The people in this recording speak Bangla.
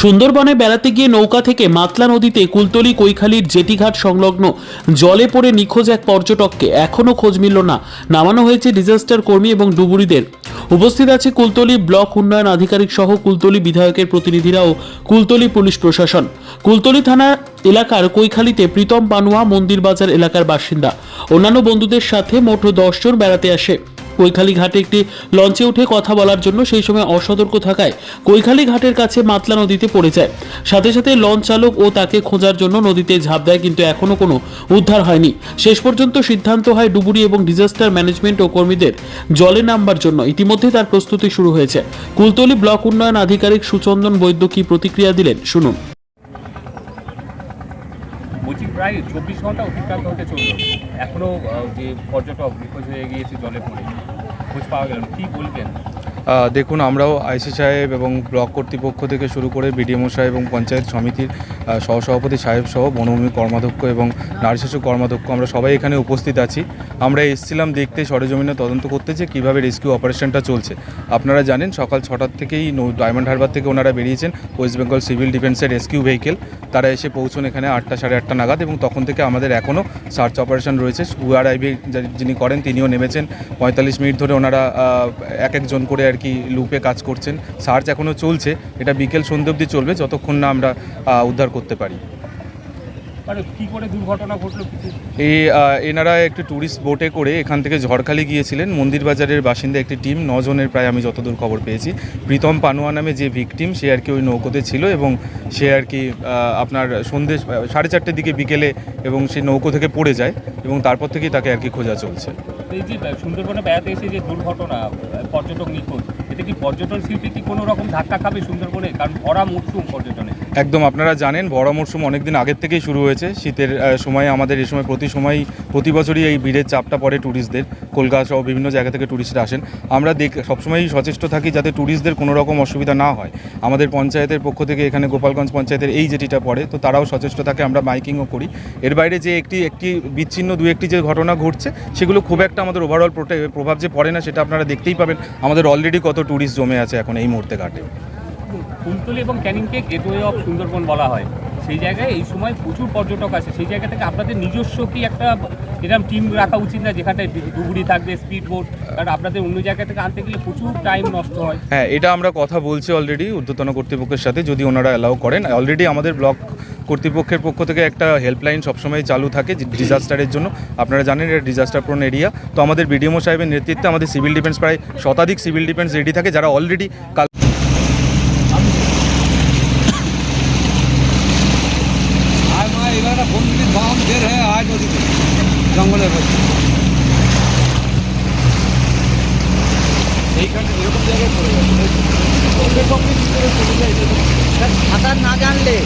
সুন্দরবনে বেড়াতে গিয়ে নৌকা থেকে মাতলা নদীতে কুলতলি কৈখালির জেটিঘাট সংলগ্ন জলে পড়ে নিখোঁজ এক পর্যটককে এখনও খোঁজ মিলল না। নামানো হয়েছে ডিজাস্টার কর্মী এবং ডুবুরিদের। উপস্থিত আছে কুলতলি ব্লক উন্নয়ন আধিকারিক সহ কুলতলি বিধায়কের প্রতিনিধিরা ও কুলতলি পুলিশ প্রশাসন। কুলতলি থানা এলাকার কৈখালিতে প্রীতম পানুয়া মন্দির বাজার এলাকার বাসিন্দা। অন্যান্য বন্ধুদের সাথে মোট দশজন বেড়াতে আসে। কৈখালি ঘাটে একটি লঞ্চে উঠে কথা বলার জন্য সেই সময় অসতর্ক থাকায় কৈখালি ঘাটের কাছে মাতলা নদীতে পড়ে যায়। সাথে সাথে লঞ্চ চালক ও তাকে খোঁজার জন্য নদীতে ঝাঁপ দেয়, কিন্তু এখনও কোনো উদ্ধার হয়নি। শেষ পর্যন্ত সিদ্ধান্ত হয় ডুবুরি এবং ডিজাস্টার ম্যানেজমেন্ট ও কর্মীদের জলে নামবার জন্য। ইতিমধ্যে তার প্রস্তুতি শুরু হয়েছে। কুলতলি ব্লক উন্নয়ন আধিকারিক সুচন্দন বৈদ্য কি প্রতিক্রিয়া দিলেন, শুনুন। প্রায় চব্বিশ ঘণ্টা অতিক্রান্ত হতে চলল। এখনও যে পর্যটক নিখোঁজ হয়ে গিয়েছে জলে পড়ে, খোঁজ পাওয়া গেল কী বলবেন? দেখুন, আমরাও আইসি সাহেব এবং ব্লক কর্তৃপক্ষ থেকে শুরু করে বিডিএমও সাহেব এবং পঞ্চায়েত সমিতির সহসভাপতি সাহেব সহ বনভূমি কর্মাধ্যক্ষ এবং নারী শিশু কর্মাধ্যক্ষ, আমরা সবাই এখানে উপস্থিত আছি। আমরা এসেছিলাম দেখতে, সরেজমিনে তদন্ত করতে যে কীভাবে রেস্কিউ অপারেশনটা চলছে। আপনারা জানেন, সকাল ছটার থেকেই ডায়মন্ড হারবার থেকে ওনারা বেরিয়েছেন ওয়েস্ট বেঙ্গল সিভিল ডিফেন্সের রেস্কিউ ভেহিকেল। তারা এসে পৌঁছন এখানে আটটা সাড়ে আটটা নাগাদ এবং তখন থেকে আমাদের এখনও সার্চ অপারেশন রয়েছে। উআরআইবি যিনি করেন, তিনিও নেমেছেন। পঁয়তাল্লিশ মিনিট ধরে ওনারা এক একজন করে আর কি লুপে কাজ করছেন। সার্চ এখনও চলছে। এটা বিকেল সন্ধ্যে অবধি চলবে, যতক্ষণ না আমরা উদ্ধার করতে পারি। মানে এই এনারা একটি ট্যুরিস্ট বোটে করে এখান থেকে ঝড়খালি গিয়েছিলেন। মন্দির বাজারের বাসিন্দা একটি টিম নজনের প্রায় আমি যতদূর খবর পেয়েছি। প্রীতম পানোয়া নামে যে ভিকটিম সে আর কি ওই নৌকোতে ছিল এবং সে আর কি আপনার সন্ধ্যে সাড়ে চারটের দিকে বিকেলে এবং সে নৌকো থেকে পড়ে যায় এবং তারপর থেকেই তাকে আর কি খোঁজা চলছে। এই যে সুন্দরবনে বেড়াতে এসে যে দুর্ঘটনা পর্যটক নিখোঁজ এতে কি পর্যটন শিল্পে কি কোনো রকম ধাক্কা খাবে সুন্দরবনে? কারণ ভরা মরশুম পর্যটনে। একদম আপনারা জানেন, বড় মরশুম অনেক দিন আগের থেকেই শুরু হয়েছে। শীতের সময় আমাদের এই সময় প্রতি সময় প্রতি বছরই এই ভিড়ের চাপটা পড়ে ট্যুরিস্টদের কলকাতা সহ বিভিন্ন জায়গা থেকে ট্যুরিস্টরা আসেন। আমরা দেখ, সবসময়ই সচেষ্ট থাকি যাতে ট্যুরিস্টদের কোনো রকম অসুবিধা না হয়। আমাদের পঞ্চায়েতের পক্ষ থেকে এখানে গোপালগঞ্জ পঞ্চায়েতের এই যেটিটা পড়ে, তো তারাও সচেষ্ট থাকে, আমরা মাইকিংও করি। এর বাইরে যে একটি একটি বিচ্ছিন্ন দু একটি যে ঘটনা ঘটছে, সেগুলো খুব একটা আমাদের ওভারঅল প্রভাব যে পড়ে না, সেটা আপনারা দেখতেই পাবেন। আমাদের অলরেডি কত ট্যুরিস্ট জমে আছে এখন এই মুহূর্তে ঘাটে। কুলতলি এবং ক্যানিংকে গেটওয়ে অফ সুন্দরবন বলা হয়। সেই জায়গায় এই সময় প্রচুর পর্যটক আসে। সেই জায়গা থেকে আপনাদের নিজস্ব কি একটা এরকম টিম রাখা উচিত না যেখানটায় ডুবুরি থাকবে স্পিড বোট কারণ আপনাদের অন্য জায়গা থেকে আনতে গেলে প্রচুর টাইম নষ্ট হয়। হ্যাঁ এটা আমরা কথা বলছি অলরেডি ঊর্ধ্বতন কর্তৃপক্ষের সাথে, যদি ওনারা অ্যালাউ করেন। অলরেডি আমাদের ব্লক কর্তৃপক্ষের পক্ষ থেকে একটা হেল্পলাইন সবসময় চালু থাকে ডিজাস্টারের জন্য। আপনারা জানেন এটা ডিজাস্টার প্রোন এরিয়া তো আমাদের বিডিএমও সাহেবের নেতৃত্বে আমাদের সিভিল ডিফেন্স প্রায় শতাধিক সিভিল ডিফেন্স রেডি থাকে, যারা অলরেডি বের হয়ে আয় নদীতে জঙ্গলের মধ্যে এইখানে এরকম জায়গায় পড়ে যাচ্ছে সাঁতার না জানলে